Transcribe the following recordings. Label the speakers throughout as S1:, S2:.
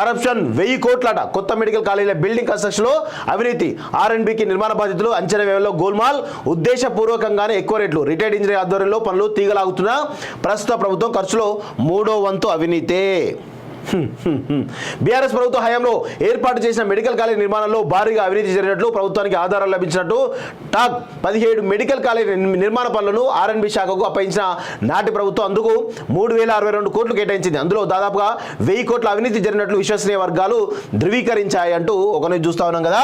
S1: Corruption వెయ్యి కోట్లట కొత్త medical కాలేజీల బిల్డింగ్ కన్స్ట్రక్షన్లో అవినీతి. ఆర్ఎన్బికి నిర్మాణ బాధ్యతలు అంచనా వ్యయంలో గోల్మాల్. ఉద్దేశపూర్వకంగానే ఎక్కువ రేట్లు. రిటైర్డ్ ఇంజనీర్ ఆధ్వర్యంలో పనులు తీగలాగుతున్న. ప్రస్తుత ప్రభుత్వం ఖర్చులో మూడో వంతు అవినీతే. బీఆర్ఎస్ ప్రభుత్వ హయాంలో ఏర్పాటు చేసిన మెడికల్ కాలేజ్ నిర్మాణంలో భారీగా అవినీతి జరిగినట్లు ప్రభుత్వానికి ఆధారాలు లభించినట్టు టాక్ పదిహేడు మెడికల్ కాలేజ్ నిర్మాణ పనులను ఆర్ఎన్బి శాఖకు అప్పగించిన నాటి ప్రభుత్వం అందుకు మూడు వేల అరవై రెండు కోట్లు కేటాయించింది. అందులో దాదాపుగా వెయ్యి కోట్ల అవినీతి జరిగినట్లు విశ్వసనీయ వర్గాలు ధృవీకరించాయి అంటూ ఒకరిని చూస్తా ఉన్నాం కదా.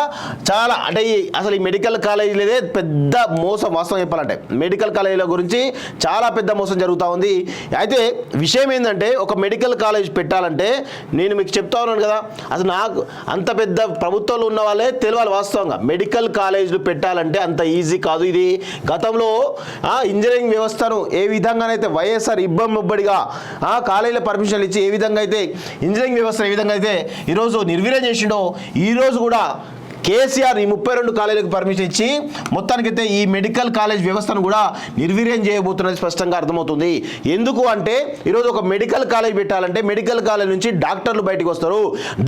S1: చాలా అంటే అసలు ఈ మెడికల్ కాలేజీలదే పెద్ద మోసం వాస్తవం చెప్పాలంటే. మెడికల్ కాలేజీల గురించి చాలా పెద్ద మోసం జరుగుతూ ఉంది. అయితే విషయం ఏంటంటే ఒక మెడికల్ కాలేజ్ పెట్టాలంటే నేను మీకు చెప్తా ఉన్నాను కదా. అసలు నాకు అంత పెద్ద ప్రభుత్వంలో ఉన్న వాళ్ళే తెలియాలి వాస్తవంగా. మెడికల్ కాలేజీలు పెట్టాలంటే అంత ఈజీ కాదు ఇది. గతంలో ఇంజనీరింగ్ వ్యవస్థను ఏ విధంగానైతే వైఎస్ఆర్ ఇబ్బమ్మబ్బడిగా ఆ కాలేజీల పర్మిషన్లు ఇచ్చి ఏ విధంగా అయితే ఇంజనీరింగ్ వ్యవస్థ ఏ విధంగా అయితే ఈరోజు నిర్వీర్యం చేసిండో ఈరోజు కూడా కేసీఆర్ ఈ ముప్పై రెండు కాలేజీలకు పర్మిషన్ ఇచ్చి మొత్తానికైతే ఈ మెడికల్ కాలేజ్ వ్యవస్థను కూడా నిర్వీర్యం చేయబోతున్నది స్పష్టంగా అర్థమవుతుంది. ఎందుకు అంటే ఈరోజు ఒక మెడికల్ కాలేజ్ పెట్టాలంటే మెడికల్ కాలేజ్ నుంచి డాక్టర్లు బయటకు వస్తారు.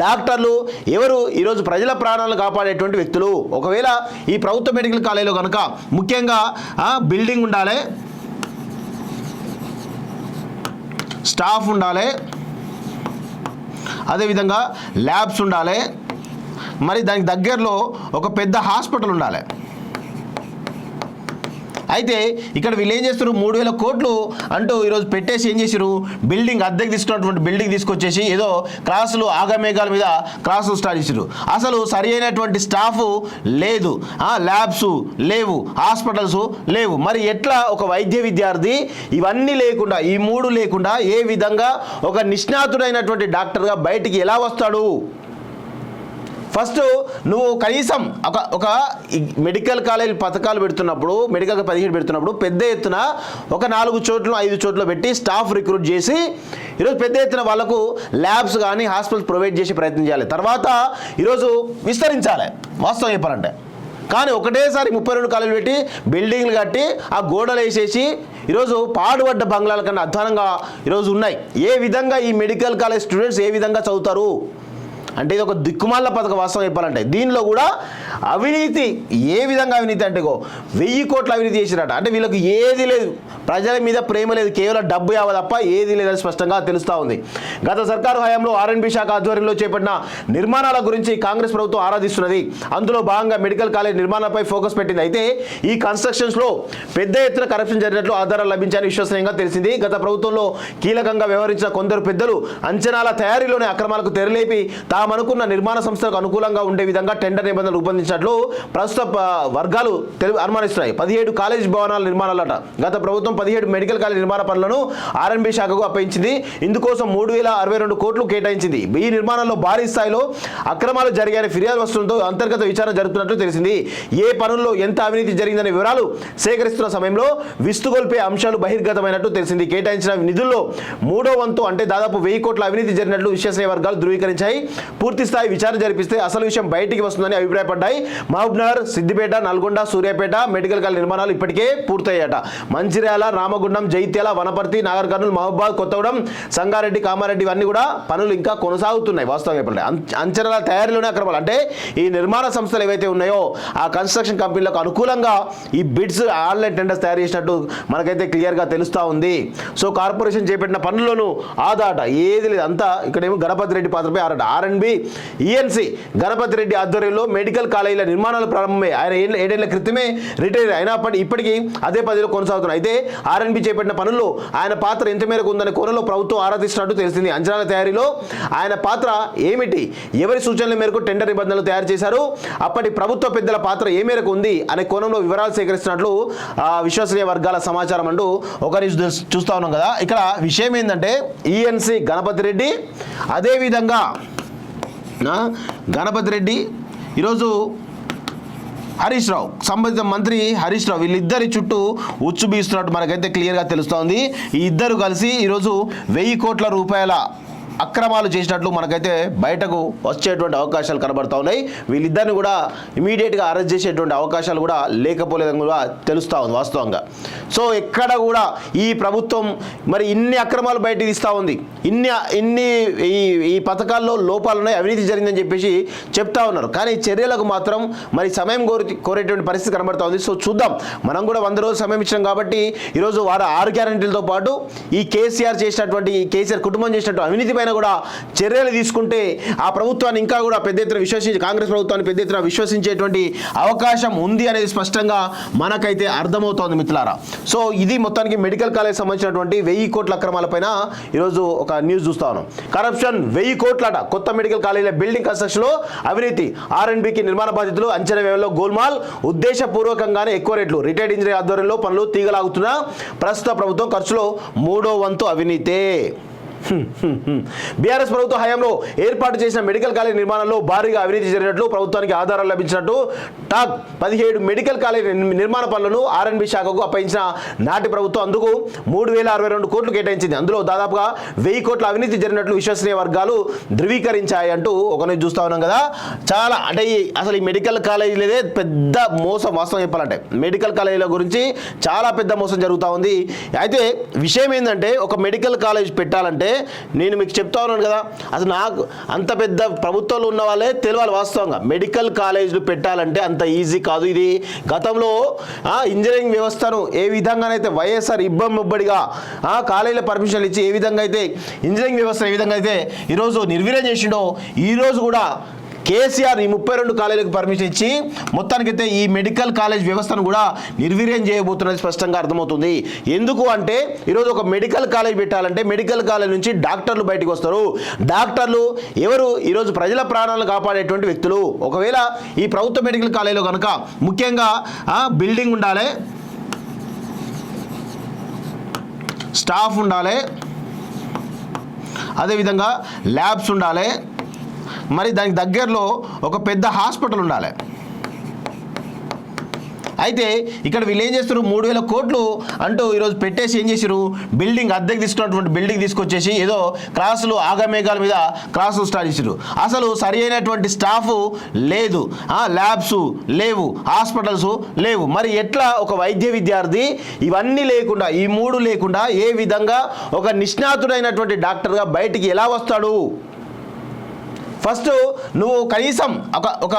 S1: డాక్టర్లు ఎవరు? ఈరోజు ప్రజల ప్రాణాలను కాపాడేటువంటి వ్యక్తులు. ఒకవేళ ఈ ప్రభుత్వ మెడికల్ కాలేజీలో కనుక ముఖ్యంగా బిల్డింగ్ ఉండాలి స్టాఫ్ ఉండాలి అదేవిధంగా ల్యాబ్స్ ఉండాలి మరి దానికి దగ్గరలో ఒక పెద్ద హాస్పిటల్ ఉండాలి. అయితే ఇక్కడ వీళ్ళు ఏం చేస్తారు మూడు వేల కోట్లు అంటూ ఈరోజు పెట్టేసి ఏం చేశారు బిల్డింగ్ అద్దెకి తీసుకున్నటువంటి బిల్డింగ్ తీసుకొచ్చేసి ఏదో క్లాసులు ఆగమేఘాల మీద క్లాసులు స్టార్ట్ చేశారు అసలు సరి అయినటువంటి స్టాఫ్ లేదు. ల్యాబ్స్ లేవు హాస్పిటల్స్ లేవు. మరి ఎట్లా ఒక వైద్య విద్యార్థి ఇవన్నీ లేకుండా ఈ మూడు లేకుండా ఏ విధంగా ఒక నిష్ణాతుడైనటువంటి డాక్టర్గా బయటికి ఎలా వస్తాడు? ఫస్ట్ నువ్వు కనీసం ఒక ఒక మెడికల్ కాలేజ్ పథకాలు పెడుతున్నప్పుడు మెడికల్ పదిహేడు పెడుతున్నప్పుడు పెద్ద ఎత్తున ఒక నాలుగు చోట్ల ఐదు చోట్ల పెట్టి స్టాఫ్ రిక్రూట్ చేసి ఈరోజు పెద్ద ఎత్తున వాళ్ళకు ల్యాబ్స్ కానీ హాస్పిటల్స్ ప్రొవైడ్ చేసి ప్రయత్నం చేయాలి. తర్వాత ఈరోజు విస్తరించాలి. వాస్తవం చెప్పాలంటే. కానీ ఒకటేసారి ముప్పై రెండు కాలేజీలు పెట్టి బిల్డింగ్లు కట్టి ఆ గోడలు వేసేసి ఈరోజు పాడుపడ్డ బంగ్లాల కన్నా అధ్వానంగా ఈరోజు ఉన్నాయి. ఏ విధంగా ఈ మెడికల్ కాలేజ్ స్టూడెంట్స్ ఏ విధంగా చదువుతారు? అంటే ఇది ఒక దిక్కుమాల పథకం వాస్తవం చెప్పాలంటే. దీనిలో కూడా అవినీతి ఏ విధంగా అవినీతి అంటే వెయ్యి కోట్ల అవినీతి చేసినట్ట అంటే వీళ్ళకి ఏది లేదు. ప్రజల మీద ప్రేమ లేదు. కేవలం డబ్బు యావ తప్ప ఏది లేదని స్పష్టంగా తెలుస్తూ ఉంది. గత సర్కారు హయాంలో ఆర్ఎన్బి శాఖ ఆధ్వర్యంలో చేపట్టిన నిర్మాణాల గురించి కాంగ్రెస్ ప్రభుత్వం ఆరాధిస్తున్నది. అందులో భాగంగా మెడికల్ కాలేజ్ నిర్మాణాలపై ఫోకస్ పెట్టింది. అయితే ఈ కన్స్ట్రక్షన్స్లో పెద్ద ఎత్తున కరప్షన్ జరిగినట్లు ఆధారాలు లభించాయని విశ్వసనీయంగా తెలిసింది. గత ప్రభుత్వంలో కీలకంగా వ్యవహరించిన కొందరు పెద్దలు అంచనాల తయారీలోనే అక్రమాలకు తెరలేపి తామనుకున్న నిర్మాణ సంస్థలకు అనుకూలంగా ఉండే విధంగా టెండర్ నిబంధనలు రూపొందించినట్లు ప్రస్తుత వర్గాలు తెలు అనుమానిస్తున్నాయి. పదిహేడు కాలేజ్ భవనాల నిర్మాణాలట. గత ప్రభుత్వం పదిహేడు మెడికల్ కాలేజ్ నిర్మాణ పనులను ఆర్ఎన్బి శాఖకు అప్పగించింది ఇందుకోసం మూడు వేల అరవై రెండు కోట్లు కేటాయించింది. ఈ నిర్మాణంలో భారీ స్థాయిలో అక్రమాలు జరిగాయని ఫిర్యాదు వస్తుండటంతో అంతర్గత విచారణ జరుగుతున్నట్లు తెలిసింది. ఏ పనుల్లో ఎంత అవినీతి జరిగిందనే వివరాలు సేకరిస్తున్న సమయంలో విస్తుగొల్పే అంశాలు బహిర్గతమైనట్టు తెలిసింది. కేటాయించిన నిధుల్లో మూడో వంతు అంటే దాదాపు వెయ్యి కోట్ల అవినీతి జరిగినట్లు విశ్వసనీయ వర్గాలు ధృవీకరించాయి. పూర్తి స్థాయి విచారణ జరిపిస్తే అసలు విషయం బయటికి వస్తుందని అభిప్రాయపడ్డాయి. మహబూబ్నగర్ సిద్దిపేట నల్గొండ సూర్యాపేట మెడికల్ కాలేజ్ నిర్మాణాలు ఇప్పటికే పూర్తయ్యాట మంచిర్యాల రామగుండం జైత్యాల వనపర్తి నాగర్ కర్నూలు మహబూబాద్ కొత్తగూడెం సంగారెడ్డి కామారెడ్డి ఇవన్నీ కూడా పనులు ఇంకా కొనసాగుతున్నాయి వాస్తవంగా ఇప్పుడు అంచనాల తయారీలోనే అక్రమాలు. అంటే ఈ నిర్మాణ సంస్థలు ఏవైతే ఉన్నాయో ఆ కన్స్ట్రక్షన్ కంపెనీలకు అనుకూలంగా ఈ బిడ్స్ ఆన్లైన్ టెండర్స్ తయారు చేసినట్టు మనకైతే క్లియర్గా తెలుస్తూ ఉంది. సో కార్పొరేషన్ చేపట్టిన పనుల్లోనూ ఆదాట ఏది లేదు. అంతా ఇక్కడేమో గణపతి రెడ్డి పాత్రపై ఆరాట. ఆర్ఎన్బి ఈఎన్సి గణపతి రెడ్డి ఆధ్వర్యంలో మెడికల్ కాలేజీల నిర్మాణాలు ప్రారంభమే ఆయన ఏడేళ్ళ క్రితమే రిటైర్ అయినప్పటి ఇప్పటికీ అదే పదిలో కొనసాగుతున్నాయి అయితే ఆర్ఎన్బి చేపట్టిన పనుల్లో ఆయన పాత్ర ఎంత మేరకు ఉందనే కోణంలో ప్రభుత్వం ఆరాధిస్తున్నట్టు తెలిసింది. అంచనాల తయారీలో ఆయన పాత్ర ఏమిటి? ఎవరి సూచనల మేరకు టెండర్ నిబంధనలు తయారు చేశారు? అప్పటి ప్రభుత్వ పెద్దల పాత్ర ఏ మేరకు ఉంది? అనే కోణంలో వివరాలు సేకరిస్తున్నట్లు విశ్వసనీయ వర్గాల సమాచారం అంటూ ఒకరి చూస్తా ఉన్నాం కదా. ఇక్కడ విషయం ఏంటంటే ఈఎన్సి గణపతి రెడ్డి అదేవిధంగా గణపతి రెడ్డి. ఈరోజు హరీష్ రావు సంబంధిత మంత్రి హరీష్ రావు వీళ్ళిద్దరి చుట్టూ ఉచ్చు బీస్తున్నట్టు మనకైతే క్లియర్గా తెలుస్తోంది. ఈ ఇద్దరు కలిసి ఈరోజు వెయ్యి కోట్ల రూపాయల అక్రమాలు చేసినట్లు మనకైతే బయటకు వచ్చేటువంటి అవకాశాలు కనబడతా ఉన్నాయి. వీళ్ళిద్దరిని కూడా ఇమీడియట్గా అరెస్ట్ చేసేటువంటి అవకాశాలు కూడా లేకపోలేదని కూడా తెలుస్తూ ఉంది వాస్తవంగా. సో ఎక్కడ కూడా ఈ ప్రభుత్వం మరి ఇన్ని అక్రమాలు బయటకు తీస్తూ ఉంది. ఇన్ని ఇన్ని ఈ ఈ పథకాల్లో లోపాలు ఉన్నాయి అవినీతి జరిగిందని చెప్పేసి చెప్తా ఉన్నారు. కానీ చర్యలకు మాత్రం మరి సమయం కోరి కోరేటువంటి పరిస్థితి కనబడతా ఉంది. సో చూద్దాం. మనం కూడా వంద రోజులు సమయం ఇచ్చాం కాబట్టి ఈరోజు వారు ఆరు గ్యారంటీలతో పాటు ఈ కేసీఆర్ చేసినటువంటి ఈ కేసీఆర్ కుటుంబం చేసినటువంటి అవినీతి పైన కూడా చర్యలు తీసుకుంటే ఆ ప్రభుత్వాన్ని ఇంకా కూడా పెద్ద ఎత్తున విశ్వసించి కాంగ్రెస్ ప్రభుత్వాన్ని పెద్ద ఎత్తున విశ్వసించేటువంటి అవకాశం ఉంది అనేది స్పష్టంగా మనకైతే అర్థమవుతోంది మిత్రులారా. సో ఇది మొత్తానికి మెడికల్ కాలేజ్ సంబంధించినటువంటి వెయ్యి కోట్ల అక్రమాలపైన ఈరోజు ఒక న్యూస్ చూస్తా ఉన్నాం. కరప్షన్ వెయ్యి కోట్లట కొత్త మెడికల్ కాలేజీల బిల్డింగ్ కన్స్ట్రక్షన్లో అవినీతి ఆర్ఎన్బికి నిర్మాణ బాధ్యతలు అంచనా వ్యయంలో గోల్మాల్ ఉద్దేశపూర్వకంగానే ఎక్కువ రేట్లు. రిటైర్డ్ ఇంజనీర్ ఆధ్వర్యంలో పనులు తీగలాగుతున్న. ప్రస్తుత ప్రభుత్వం ఖర్చులో మూడో వంతు అవినీతే. బీఆర్ఎస్ ప్రభుత్వ హయాంలో ఏర్పాటు చేసిన మెడికల్ కాలేజ్ నిర్మాణంలో భారీగా అవినీతి జరిగినట్లు ప్రభుత్వానికి ఆధారాలు లభించినట్టు టాక్ పదిహేడు మెడికల్ కాలేజ్ నిర్మాణ పనులను ఆర్ఎన్బి శాఖకు అప్పగించిన నాటి ప్రభుత్వం. అందుకు మూడు వేల అరవై రెండు కోట్లు కేటాయించింది. అందులో దాదాపుగా వెయ్యి కోట్ల అవినీతి జరిగినట్లు విశ్వసనీయ వర్గాలు ధృవీకరించాయి అంటూ ఒక చూస్తా ఉన్నాం కదా. చాలా అంటే అసలు ఈ మెడికల్ కాలేజీలదే పెద్ద మోసం వాస్తవం చెప్పాలంటే. మెడికల్ కాలేజీల గురించి చాలా పెద్ద మోసం జరుగుతూ ఉంది. అయితే విషయం ఏంటంటే ఒక మెడికల్ కాలేజ్ పెట్టాలంటే నేను మీకు చెప్తా ఉన్నాను కదా. అసలు నాకు అంత పెద్ద ప్రభుత్వంలో ఉన్న వాళ్ళే తెలియాలి వాస్తవంగా. మెడికల్ కాలేజీలు పెట్టాలంటే అంత ఈజీ కాదు ఇది. గతంలో ఇంజనీరింగ్ వ్యవస్థను ఏ విధంగానైతే వైఎస్ఆర్ ఇబ్బమ్మబ్బడిగా ఆ, కాలేజీల పర్మిషన్లు ఇచ్చి ఏ విధంగా అయితే ఇంజనీరింగ్ వ్యవస్థ ఏ విధంగా అయితే ఈరోజు నిర్వీర్యం చేసిండో ఈరోజు కూడా కేసీఆర్ ఈ ముప్పై రెండు కాలేజీలకు పర్మిషన్ ఇచ్చి మొత్తానికైతే ఈ మెడికల్ కాలేజ్ వ్యవస్థను కూడా నిర్వీర్యం చేయబోతున్నది స్పష్టంగా అర్థమవుతుంది. ఎందుకు అంటే ఈరోజు ఒక మెడికల్ కాలేజ్ పెట్టాలంటే మెడికల్ కాలేజ్ నుంచి డాక్టర్లు బయటకు వస్తారు. డాక్టర్లు ఎవరు? ఈరోజు ప్రజల ప్రాణాలను కాపాడేటువంటి వ్యక్తులు. ఒకవేళ ఈ ప్రభుత్వ మెడికల్ కాలేజీలో కనుక ముఖ్యంగా బిల్డింగ్ ఉండాలి స్టాఫ్ ఉండాలి అదేవిధంగా ల్యాబ్స్ ఉండాలి మరి దానికి దగ్గరలో ఒక పెద్ద హాస్పిటల్ ఉండాలి. అయితే ఇక్కడ వీళ్ళు ఏం చేస్తారు మూడు వేల కోట్లు అంటూ ఈరోజు పెట్టేసి ఏం చేశారు బిల్డింగ్ అద్దెకి తీసుకున్నటువంటి బిల్డింగ్ తీసుకొచ్చేసి ఏదో క్లాసులు ఆగమేఘాల మీద క్లాసులు స్టార్ట్ చేశారు అసలు సరి అయినటువంటి స్టాఫ్ లేదు. ల్యాబ్స్ లేవు హాస్పిటల్స్ లేవు. మరి ఎట్లా ఒక వైద్య విద్యార్థి ఇవన్నీ లేకుండా ఈ మూడు లేకుండా ఏ విధంగా ఒక నిష్ణాతుడైనటువంటి డాక్టర్గా బయటికి ఎలా వస్తాడు? ఫస్ట్ నువ్వు కనీసం ఒక ఒక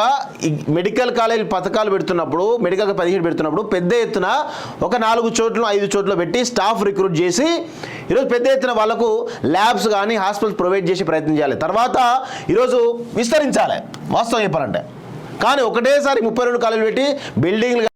S1: మెడికల్ కాలేజ్ పథకాలు పెడుతున్నప్పుడు మెడికల్ పదిహేడు పెడుతున్నప్పుడు పెద్ద ఎత్తున ఒక నాలుగు చోట్ల ఐదు చోట్ల పెట్టి స్టాఫ్ రిక్రూట్ చేసి ఈరోజు పెద్ద ఎత్తున వాళ్ళకు ల్యాబ్స్ కానీ హాస్పిటల్స్ ప్రొవైడ్ చేసి ప్రయత్నం చేయాలి. తర్వాత ఈరోజు విస్తరించాలి. వాస్తవం చెప్పాలంటే. కానీ ఒకటేసారి ముప్పై రెండు కాలేజీలు పెట్టి బిల్డింగ్లు